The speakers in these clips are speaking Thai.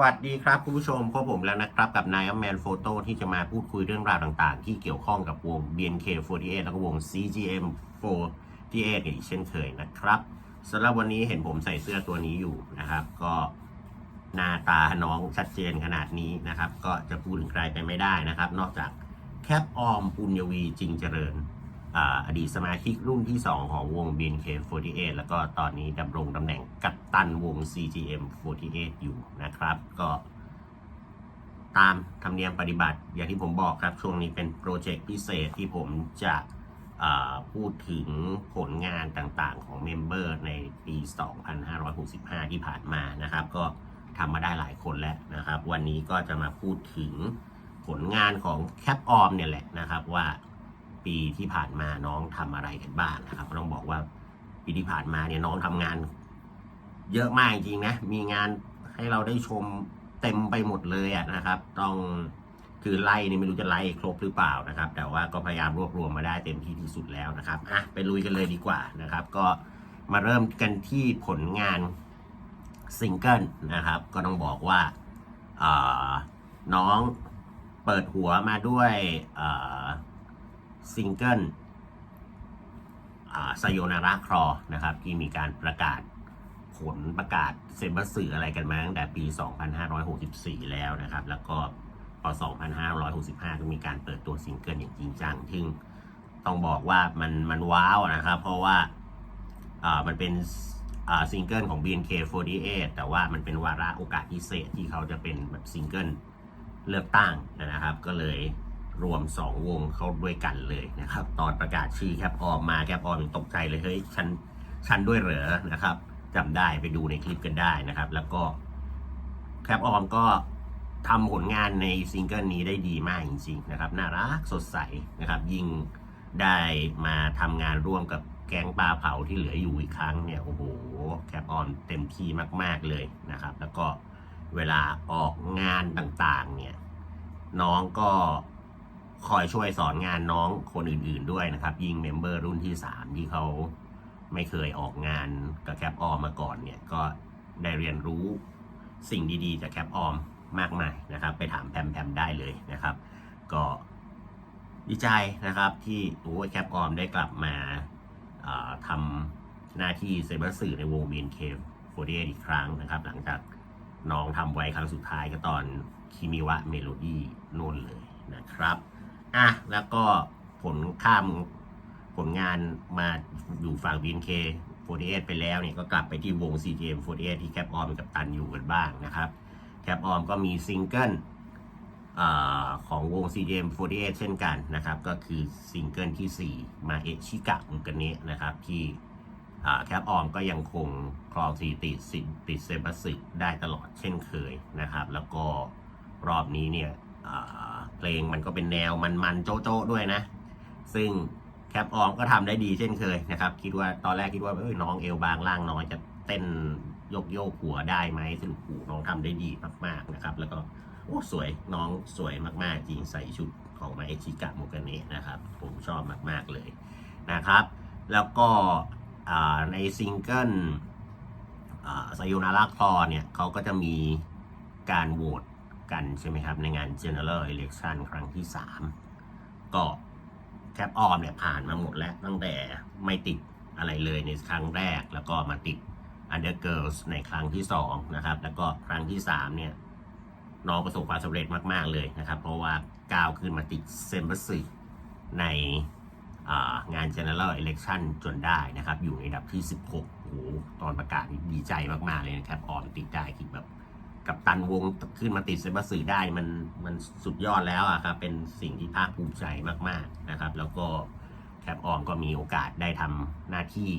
วัสดีครับคุณผู้ชมพบผมแล้วนะครับ กับนายอัมแมนโฟโต้ที่จะมาพูดคุยเรื่องราวต่างๆ ที่เกี่ยวข้องกับวง BNK48 แล้วก็วง CGM48 อีกเช่นเคยนะครับสำหรับวันนี้เห็นผมใส่เสื้อตัวนี้อยู่นะครับ ก็หน้าตาน้องชัดเจนขนาดนี้นะครับ ก็จะพูดถึงใครไปไม่ได้นะครับ นอกจากแคปออมปุญญวีจริงเจริญ อดีตสมาชิกรุ่นที่ 2 ของวง BNK48 แล้วก็ตอนนี้ดำรงตำแหน่งกัปตันวง CGM48 อยู่นะครับ ก็ตามธรรมเนียมปฏิบัติ อย่างที่ผมบอกครับช่วงนี้เป็นโปรเจกต์พิเศษที่ผมจะพูดถึงผลงานต่างๆของเมมเบอร์ในปี 2565 ที่ผ่านมานะครับ ก็ทำมาได้หลายคนแล้วนะครับ วันนี้ก็จะมาพูดถึงผลงานของแคปออมเนี่ยแหละนะครับว่า ปีที่ผ่านมาน้องทำอะไรกันบ้างนะครับต้องบอกว่าปีที่ผ่านมาเนี่ยน้องทำงาน เยอะมากจริงนะ มีงานให้เราได้ชมเต็มไปหมดเลยอะนะครับ ต้องคือไล่นี่ไม่รู้จะไล่ครบหรือเปล่านะครับ แต่ว่าก็พยายามรวบรวมมาได้เต็มที่ที่สุดแล้วนะครับอะไปลุยกันเลยดีกว่านะครับ ก็มาเริ่มกันที่ผลงานซิงเกิลนะครับ ก็ต้องบอกว่าน้องเปิดหัวมาด้วย ซิงเกิลไซโยนาระครอนะครับที่มีการประกาศผลประกาศเซมบัสสื่ออะไรกันมาตั้งแต่ปี 2564 แล้วนะครับ แล้วก็พอ 2565 ก็มีการเปิดตัวซิงเกิลอย่างจริงจังซึ่งต้องบอกว่ามันมันว้าวนะครับ เพราะว่าอ่ามันเป็นอ่าซิงเกิลของ BNK48 แต่ว่ามันเป็นวาระโอกาสพิเศษที่เขาจะเป็นแบบซิงเกิลเลือกตั้งนะครับ ก็เลย รวม 2 วงเข้าด้วยกันเลยนะครับ ตอนประกาศชื่อแคปออมมาแคปออมยังตกใจเลยเฮ้ยฉันฉันด้วยเหรอนะครับจำได้ไปดูในคลิปกันได้นะครับ แล้วก็แคปออมก็ทำผลงานในซิงเกิลนี้ได้ดีมากจริงๆนะครับ น่ารักสดใสนะครับ ยิ่งได้มาทำงานร่วมกับแก๊งปลาเผาที่เหลืออยู่อีกครั้งเนี่ยโอ้โหแคปออมเต็มที่มาก ๆเลยนะครับ แล้วก็เวลาออกงานต่างๆเนี่ยน้องก็ คอยช่วยสอนงานน้องคนอื่นๆด้วยนะครับ ยิ่งเมมเบอร์รุ่นที่ 3 ที่เขาไม่เคยออกงานกับแคปออมมาก่อนเนี่ย ก็ได้เรียนรู้สิ่งดีๆจากแคปออมมากมายนะครับ ไปถามแพมแพมได้เลยนะครับ ก็ดีใจนะครับที่โอ้แคปออมได้กลับมาาทำหน้าที่เซเบอร์สื่อในวง BNK 48อีกครั้งนะครับ หลังจากน้องทำไว้ครั้งสุดท้ายก็ตอนคิมิวะเมโลดี้นู่นเลยนะครับ อะแล้วก็ผลข้ามผลงานมาอยู่ฝั่ง BNK 48ไปแล้วเนี่ยก็กลับไปที่วง CGM 48ที่แคปออมกับตันอยู่กันบ้างนะครับ แคปออมก็มีซิงเกิลของวง CGM 48เช่นกันนะครับ ก็คือซิงเกิลที่ 4 มาเอชิกะมุกันเนะนะครับที่แคปออมก็ยังคงครองสถิติสิติดเซบัสสึได้ตลอดเช่นเคยนะครับ แล้วก็รอบนี้เนี่ย เพลงมันก็เป็นแนวมันๆโจ๊ะๆด้วยนะ ซึ่งแคปออมก็ทำได้ดีเช่นเคยนะครับ คิดว่าตอนแรกคิดว่าเอ้ยน้องเอวบางล่างน้อยจะเต้นโยกโยกหัวได้ไหมสรุปหูน้องทำได้ดีมากๆนะครับ แล้วก็โอ้สวยน้องสวยมากๆ จริงใส่ชุดของมาเอชิกะโมกาเนะนะครับ ผมชอบมากๆเลยนะครับ แล้วก็ในซิงเกิลไซโยนาราคลอเนี่ยเขาก็จะมีการโหวต กันใช่ไหมครับ ในงาน General Election ครั้งที่ 3 ก็แคปออมเนี่ยผ่านมาหมดแล้วตั้งแต่ไม่ติดอะไรเลยในครั้งแรกแล้วก็มาติด Under Girls ในครั้งที่ 2 นะครับ แล้วก็ครั้งที่ 3 เนี่ย น้องประสบความสำเร็จมาก ๆ เลยนะครับ เพราะว่าก้าวขึ้นมาติดเซมเบอร์สิในงาน General Election จนได้นะครับ อยู่ในอันดับที่ 16โอ้โหตอนประกาศดีใจมาก ๆ เลยนะครับออมติดได้ค ตันวงขึ้นมาติดเซมเบอร์สิได้มันมันสุดยอดแล้วอะครับ เป็นสิ่งที่ภาคภูมิใจมาก ๆนะครับ แล้วก็แคปออมก็มีโอกาสได้ทำหน้าที่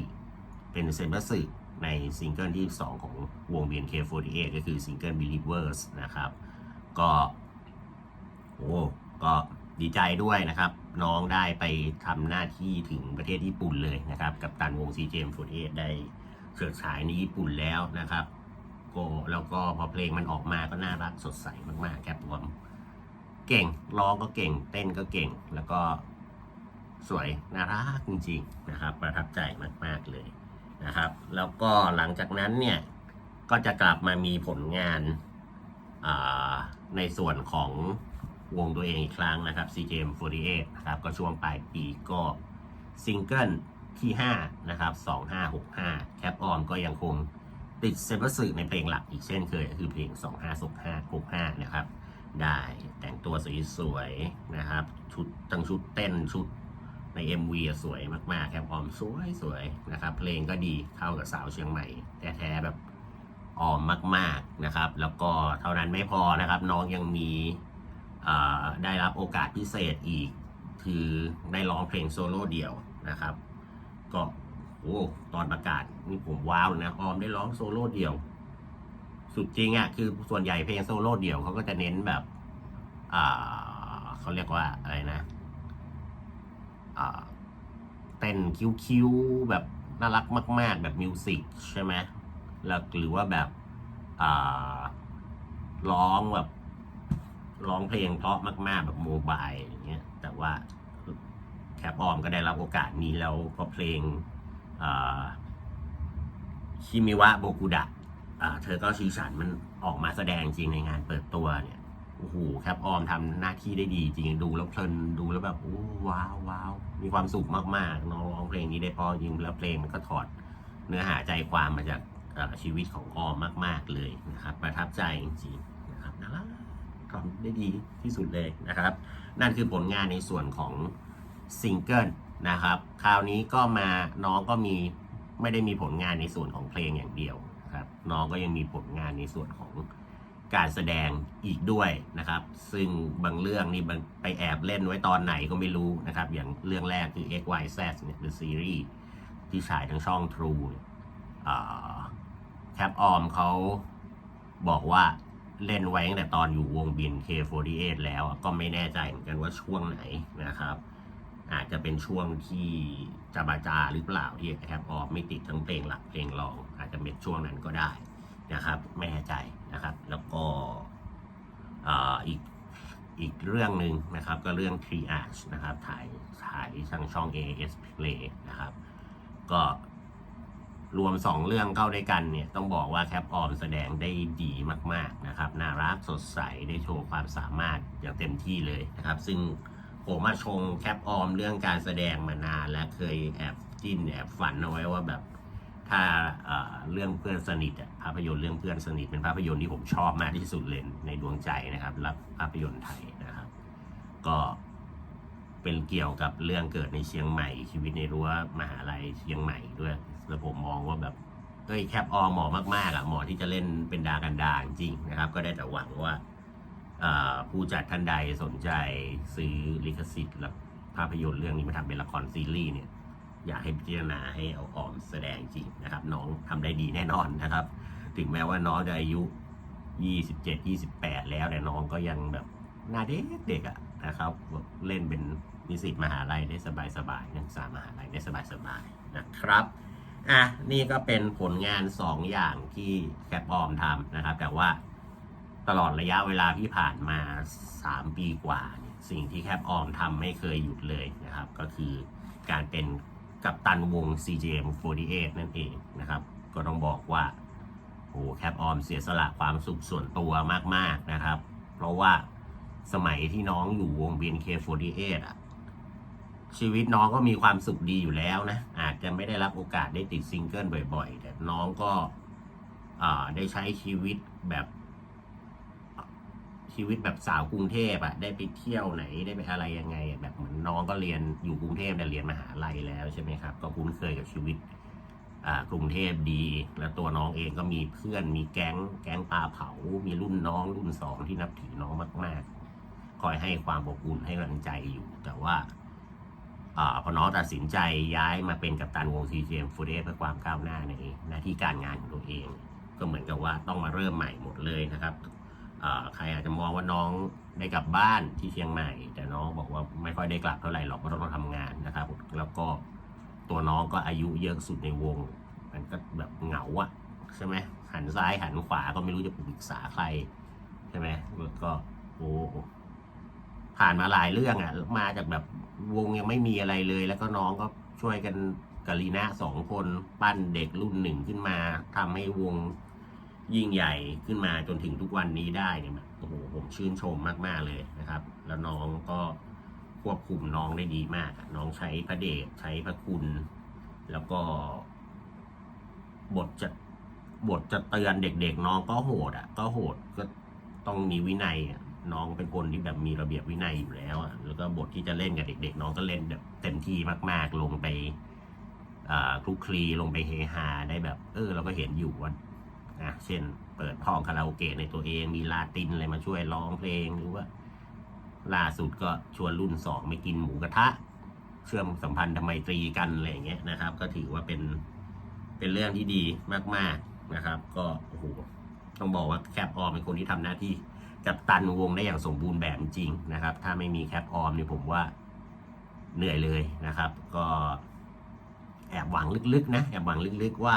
เป็นเซมเบอร์สิในซิงเกิลที่ 2 ของวง BNK48 ก็คือซิงเกิล Believers นะครับ ก็โอ้ก็ดีใจด้วยนะครับ น้องได้ไปทำหน้าที่ถึงประเทศญี่ปุ่นเลยนะครับ กับตันวง CGM48 ได้เฉิดฉายในญี่ปุ่นแล้วนะครับ ก แล้วก็พอเพลงมันออกมาก็น่ารักสดใสมากๆแคปรวมเก่งร้องก็เก่ง เต้นก็เก่งแล้วก็สวยน่ารักจริงๆนะครับ ประทับใจมากๆเลยนะครับ แล้วก็หลังจากนั้นเนี่ยก็จะกลับมามีผลงานในส่วนของวงตัวเองอีกครั้งนะครับ CJM48 นะครับก็ช่วงปลายปีก็ซิงเกิลที่ 5 นะครับ 2565 แคปออมก็ยังคง ติดเซมเบอร์สึในเพลงหลักอีกเช่นเคยก็คือเพลง2565นะครับ ได้แต่งตัวสวยๆนะครับ ชุดทั้งชุดเต้นชุดใน MV สวยมากๆแคปออมสวยๆนะครับ เพลงก็ดีเข้ากับสาวเชียงใหม่แท้ๆแบบออมมาก ๆนะครับ แล้วก็เท่านั้นไม่พอนะครับ น้องยังมีได้รับโอกาสพิเศษอีก คือได้ร้องเพลงโซโล่เดี่ยวนะครับ ก็ โอ้ตอนประกาศนี่ผมว้าวเลยนะออมได้ร้องโซโล่เดี่ยว สุดจริงอะ่ะคือส่วนใหญ่เพลงโซโล่เดี่ยวเขาก็จะเน้นแบบอ่าเขาเรียกว่าอะไรนะอ่าเต้นคิ้วๆแบบน่ารักมาก ๆ แบบมิวสิกใช่ไหมแล้วหรือว่าแบบอ่าร้องแบบร้องเพลงเพราะมาก ๆ แบบโมบายอย่างเงี้ยแต่ว่าแคปออมก็ได้รับโอกาสนี้แล้วก็เพลง ชิมิวะโบกุดะเธอก็ชี้ฉันมันออกมาแสดงจริงในงานเปิดตัวเนี่ยโอ้โหแคปออมทำหน้าที่ได้ดีจริงดูแล้วเพลินดูแล้วแบบโอ้ว้าวว้าวมีความสุขมากๆน้องร้องเพลงนี้ได้พอจริงแล้วเพลงมันก็ถอดเนื้อหาใจความมาจากชีวิตของออมมาก ๆเลยนะครับ ประทับใจจริงๆนะครับน่ารักทำได้ดีที่สุดเลยนะครับ นั่นคือผลงานในส่วนของซิงเกิล นะครับ คราวนี้ก็มาน้องก็มีไม่ได้มีผลงานในส่วนของเพลงอย่างเดียวครับ น้องก็ยังมีผลงานในส่วนของการแสดงอีกด้วยนะครับ ซึ่งบางเรื่องนี่ไปแอบเล่นไว้ตอนไหนก็ไม่รู้นะครับ อย่างเรื่องแรกคือ X Y Z เนี่ย The Series ที่ฉายทางช่อง True แคปออมเขาบอกว่าเล่นไว้ตั้งแต่ตอนอยู่วง BNK48 แล้วก็ไม่แน่ใจเหมือนกันว่าช่วงไหนนะครับ อาจจะเป็นช่วงที่จาบาจาหรือเปล่าที่แคปออมไม่ติดทั้งเพลงหลักเพลงรอง อาจจะเป็นช่วงนั้นก็ได้นะครับไม่แน่ใจนะครับ แล้วก็อีกอีกเรื่องหนึ่งนะครับ ก็เรื่อง Triage นะครับถ่ายถ่ายทางช่อง AS Play นะครับ ก็รวม 2 เรื่องเข้าด้วยกันเนี่ยต้องบอกว่าแคปออมแสดงได้ดีมาก ๆนะครับ น่ารักสดใสได้โชว์ความสามารถอย่างเต็มที่เลยนะครับ ซึ่ง ผมมาชงแคปออมเรื่องการแสดงมานาน และเคยแอบจิ้นแอบฝันเอาไว้ว่าแบบถ้าเรื่องเพื่อนสนิทภาพยนตร์เรื่องเพื่อนสนิทเป็นภาพยนตร์ที่ผมชอบมากที่สุดเลยในดวงใจนะครับรับภาพยนตร์ไทยนะครับ ก็เป็นเกี่ยวกับเรื่องเกิดในเชียงใหม่ ชีวิตในรั้วมหาลัยเชียงใหม่ด้วยแล้วผมมองว่าแบบเอ้ยแคปออเหมาะมากๆอะเหมาะที่จะเล่นเป็นดากันดาจริงนะครับ ก็ได้แต่หวังว่า ผู้จัดท่านใดสนใจซื้อลิขสิทธิ์ละภาพยนตร์เรื่องนี้มาทำเป็นละครซีรีส์เนี่ยอยากให้พิจารณาให้เอาออมแสดงจริงนะครับ น้องทำได้ดีแน่นอนนะครับ ถึงแม้ว่าน้องจะอายุ 27 28 แล้วแต่น้องก็ยังแบบหน้าเด็กเด็กๆอะนะครับแบบเล่นเป็นนิสิตมหาลัยได้สบายๆนักศึกษามหาลัยได้สบายๆนะครับอะนี่ก็เป็นผลงาน 2 อย่างที่แคปออมทำนะครับ แต่ว่า ตลอดระยะเวลาที่ผ่านมา 3 ปีกว่าเนี่ยสิ่งที่แคปออมทำไม่เคยหยุดเลยนะครับ ก็คือการเป็นกัปตันวง CJM48 นั่นเองนะครับ ก็ต้องบอกว่าโอ้แคปออมเสียสละความสุขส่วนตัวมาก ๆ นะครับ เพราะว่าสมัยที่น้องอยู่วง BNK48 อะชีวิตน้องก็มีความสุขดีอยู่แล้วนะ อาจจะไม่ได้รับโอกาสได้ติดซิงเกิลบ่อย ๆ แต่น้องก็ได้ใช้ชีวิตแบบ ชีวิตแบบสาวกรุงเทพอะได้ไปเที่ยวไหนได้ไปอะไรยังไงอะแบบเหมือนน้องก็เรียนอยู่กรุงเทพแต่เรียนมหาลัยแล้วใช่ไหมครับ ก็คุ้นเคยกับชีวิตอ่ากรุงเทพดี แล้วตัวน้องเองก็มีเพื่อนมีแก๊ง แก๊งปลาเผา มีรุ่นน้องรุ่นสองที่นับถือน้องมาก ๆ คอยให้ความอบอุ่นให้กำลังใจอยู่ แต่ว่าอาพอน้องตัดสินใจย้ายมาเป็นกัปตันวงซีเจมฟูเดเพื่อความก้าวหน้าในหน้าที่การงานของตัวเอง ก็เหมือนกับว่าต้องมาเริ่มใหม่หมดเลยนะครับ ใครอาจจะมองว่าน้องได้กลับบ้านที่เชียงใหม่ แต่น้องบอกว่าไม่ค่อยได้กลับเท่าไหร่หรอกเพราะต้องทำงานนะครับ แล้วก็ตัวน้องก็อายุเยอะสุดในวง มันก็แบบเหงาอะใช่ไหมหันซ้ายหันขวาก็ไม่รู้จะปรึกษาใครใช่ไหมแล้วก็โอ้ผ่านมาหลายเรื่องอะมาจากแบบวงยังไม่มีอะไรเลย แล้วก็น้องก็ช่วยกันกาลีนาสองคนปั้นเด็กรุ่นหนึ่งขึ้นมาทำให้วง ยิ่งใหญ่ขึ้นมาจนถึงทุกวันนี้ได้เนี่ยโอ้โหผมชื่นชมมาก ๆ เลยนะครับ แล้วน้องก็ควบคุมน้องได้ดีมากอะน้องใช้พระเดชใช้พระคุณ แล้วก็ บทจะบทจะเตือนเด็ก ๆ น้องก็โหดอะ ก็โหดก็ต้องมีวินัยอะน้องเป็นคนที่แบบมีระเบียบวินัยอยู่แล้วอะแล้วก็บทที่จะเล่นกับเด็ก ๆ น้องก็เล่นแบบเต็มที่มาก ๆ ลงไปคลุกคลีลงไปเฮฮาได้แบบ เออ เราก็เห็นอยู่ว่า อะเช่นเปิดห้องคาราโอเกะในตัวเอง มีลาตินอะไรมาช่วยร้องเพลงหรือว่า ล่าสุดก็ชวนรุ่นสองไปกินหมูกระทะ เชื่อมสัมพันธ์ทำไมตรีกันอะไรอย่างเงี้ยนะครับ ก็ถือว่าเป็นเป็นเรื่องที่ดีมากๆนะครับ ก็โอ้โหต้องบอกว่าแคปออมเป็นคนที่ทำหน้าที่จับตันวงได้อย่างสมบูรณ์แบบจริงนะครับ ถ้าไม่มีแคปออมเนี่ยผมว่าเหนื่อยเลยนะครับ ก็แอบหวังลึกๆนะแอบหวังลึกๆว่า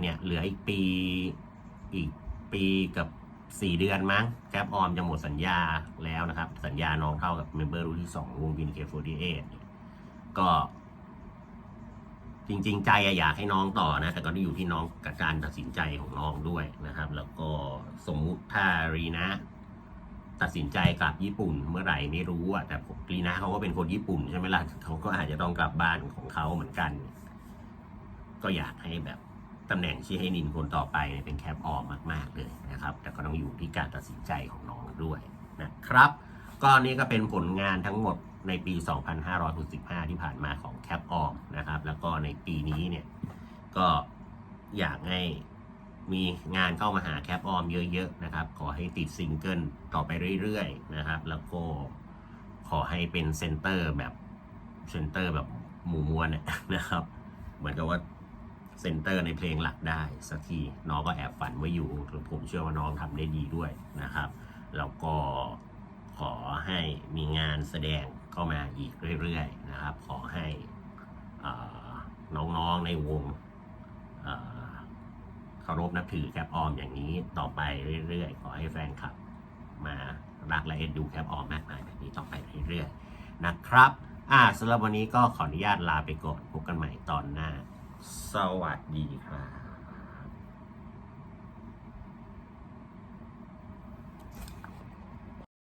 เนี่ยเหลืออีกปีอีกปีกับสี่เดือนมั้งแคปออมจะหมดสัญญาแล้วนะครับ สัญญาน้องเท่ากับเมมเบอร์รุ่นที่สองวงวินเคฟ48เนี่ยก็ จริง ๆ ใจอยากให้น้องต่อนะ แต่ก็ต้องอยู่ที่น้องกับการตัดสินใจของน้องด้วยนะครับ แล้วก็สมมุติถ้ารีนะตัดสินใจกลับญี่ปุ่นเมื่อไหร่ไม่รู้อะแต่ผมรีนะเขาก็เป็นคนญี่ปุ่นใช่ไหมล่ะเขาก็อาจจะต้องกลับบ้านของเขาเหมือนกัน ก็อยากให้แบบ ตำแหน่งชี้ให้นินคนต่อไปเนี่ยเป็นแคปออมมาก ๆ เลยนะครับ แต่ก็ต้องอยู่ที่การตัดสินใจของน้องด้วยนะครับ ก็นี่ก็เป็นผลงานทั้งหมดในปี 2565 ที่ผ่านมาของแคปออมนะครับ แล้วก็ในปีนี้เนี่ยก็อยากให้มีงานเข้ามาหาแคปออมเยอะๆนะครับ ขอให้ติดซิงเกิลต่อไปเรื่อยๆนะครับ แล้วก็ขอให้เป็นเซนเตอร์แบบเซนเตอร์แบบหมู่มวลเนี่ยนะครับ เหมือนกับว่า เซนเตอร์ในเพลงหลักได้สักทีน้องก็แอบฝันไว้อยู่ผมเชื่อว่าน้องทำได้ดีด้วยนะครับ แล้วก็ขอให้มีงานแสดงเข้ามาอีกเรื่อยๆนะครับ ขอให้น้องๆในวงเคารพนับถือแคปออมอย่างนี้ต่อไปเรื่อยๆ ขอให้แฟนคลับมารักและเอ็นดูแคปออมมากมายแบบนี้ต่อไปเรื่อยๆนะครับ อ่าสำหรับวันนี้ก็ขออนุญาตลาไปก่อนพบกันใหม่ตอนหน้า สวัสดีครับ